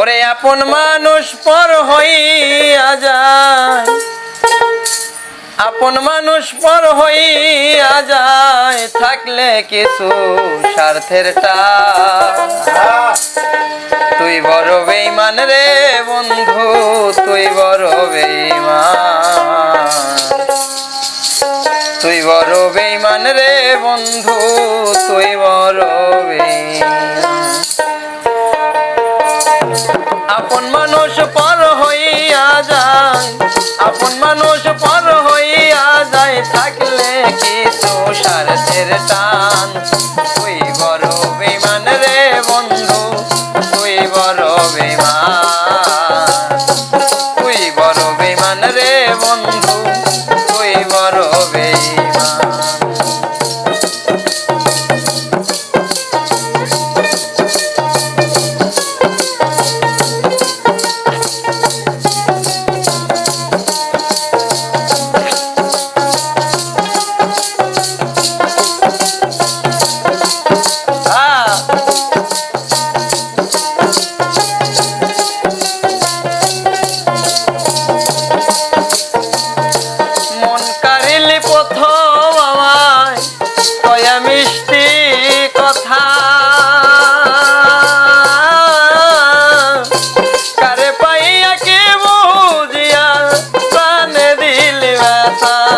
ওরে আপন মানুষ পর হইয়া যায়। আপন মানুষ পর হইয়া যায়, থাকলে কিছু স্বার্থের তুই বড় বেইমান রে বন্ধু, তুই বড় বেইমান তুই বড় বেইমান রে বন্ধু, তুই বড় বেইমান আপন মানুষ পর হইয়া যায়, আপন মানুষ পর হইয়া যায়, থাকলে কি কিছু স্বার্থের টান। তুই বড় বিমান রে বন্ধু তুই বড় বিমান। তুই বড় বিমান রে বন্ধু তুই বড় বেমান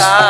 তা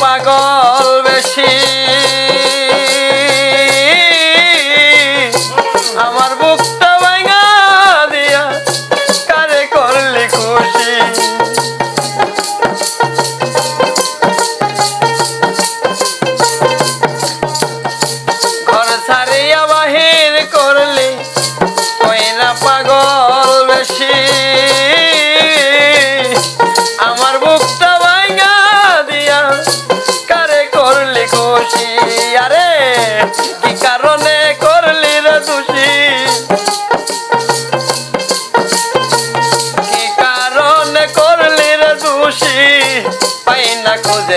পাগল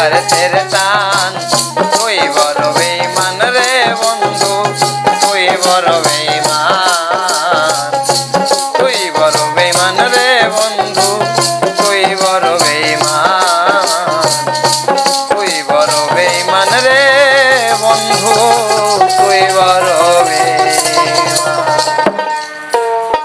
স্বার্থের টান। তুই বড় বেমান রে বন্ধু তুই বড় বেমান